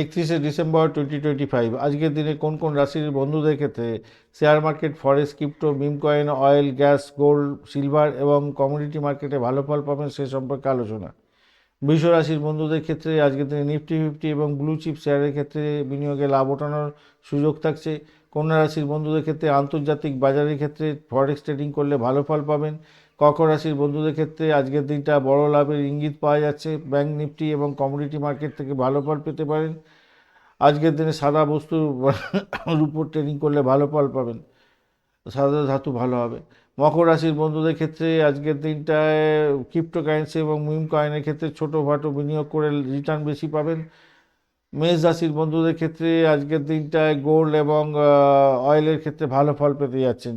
একত্রিশে December twenty twenty five আজকের দিনে কোন কোন রাশির বন্ধুদের ক্ষেত্রে share market forex crypto meme coin oil gas gold silver এবং কমোডিটি মার্কেটে ভালো ফল পাবেন সে সম্পর্কে আলোচনা। বৃষ রাশির বন্ধুদের ক্ষেত্রে আজকের দিনে নিফটি ফিফটি এবং ব্লু চিপ শেয়ারের ক্ষেত্রে বিনিয়োগে লাভ ওঠানোর সুযোগ থাকছে। কন্যা রাশির বন্ধুদের ক্ষেত্রে আন্তর্জাতিক বাজারের ক্ষেত্রে ফরেক্স ট্রেডিং করলে ভালো ফল পাবেন। কর্কট রাশির বন্ধুদের ক্ষেত্রে আজকের দিনটা বড় লাভের ইঙ্গিত পাওয়া যাচ্ছে। ব্যাংক, নিফটি এবং কমোডিটি মার্কেট থেকে ভালো ফল পেতে পারেন। আজকের দিনে সাদা বস্তু উপর ট্রেডিং করলে ভালো ফল পাবেন। সাদা ধাতু ভালো হবে। মকর রাশির বন্ধুদের ক্ষেত্রে আজকের দিনটায় ক্রিপ্টো কারেন্সি এবং মিম কয়েনের ক্ষেত্রে ছোটোখাটো বিনিয়োগ করে রিটার্ন বেশি পাবেন। মেষ রাশির বন্ধুদের ক্ষেত্রে আজকের দিনটায় গোল্ড এবং অয়েলের ক্ষেত্রে ভালো ফল পেতে যাচ্ছেন।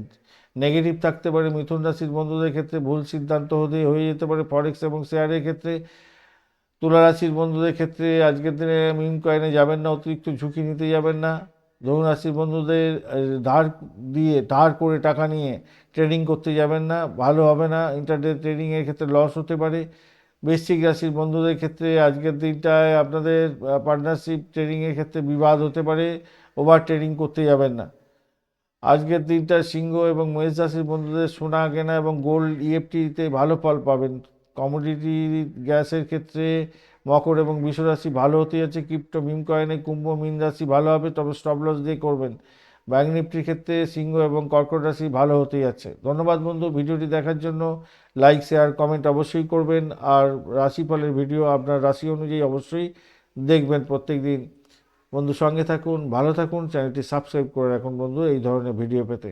নেগেটিভ থাকতে পারে মিথুন রাশির বন্ধুদের ক্ষেত্রে, ভুল সিদ্ধান্ত হতে হয়ে যেতে পারে ফরেক্স এবং শেয়ারের ক্ষেত্রে। তুলা রাশির বন্ধুদের ক্ষেত্রে আজকের দিনে মিম কয়েনে যাবেন না, অতিরিক্ত ঝুঁকি নিতে যাবেন না। ধনু রাশির বন্ধুদের ধার দিয়ে, ধার করে টাকা নিয়ে ট্রেডিং করতে যাবেন না, ভালো হবে না। ইন্টারডে ট্রেডিংয়ের ক্ষেত্রে লস হতে পারে। বৃশ্চিক রাশির বন্ধুদের ক্ষেত্রে আজকের দিনটায় আপনাদের পার্টনারশিপ ট্রেডিংয়ের ক্ষেত্রে বিবাদ হতে পারে ওভার ট্রেডিং করতে যাবেন না। আজকের দিনটা সিংহ এবং মেষ রাশির বন্ধুদের সোনা কেনা এবং গোল্ড ইএফটিতে ভালো ফল পাবেন। কমোডিটি গ্যাসের ক্ষেত্রে মকর এবং রাশি ভালো হতে যাচ্ছে। ক্রিপ্টো মিম কয়েনে কুম্ভ, মিন রাশি ভালো হবে, তবে স্টপ লস দিয়ে করবেন। ব্যাঙ্ক নিফটির ক্ষেত্রে সিংহ এবং কর্কট রাশি ভালো হতে যাচ্ছে। ধন্যবাদ বন্ধু, ভিডিওটি দেখার জন্য। লাইক শেয়ার কমেন্ট অবশ্যই করবেন। আর রাশিফলের ভিডিও আপনার রাশি অনুযায়ী অবশ্যই দেখবেন প্রত্যেক দিন বন্ধু সঙ্গে থাকুন ভালো থাকুন চ্যানেলটি সাবস্ক্রাইব করে রাখুন বন্ধু এই ধরনের ভিডিও পেতে।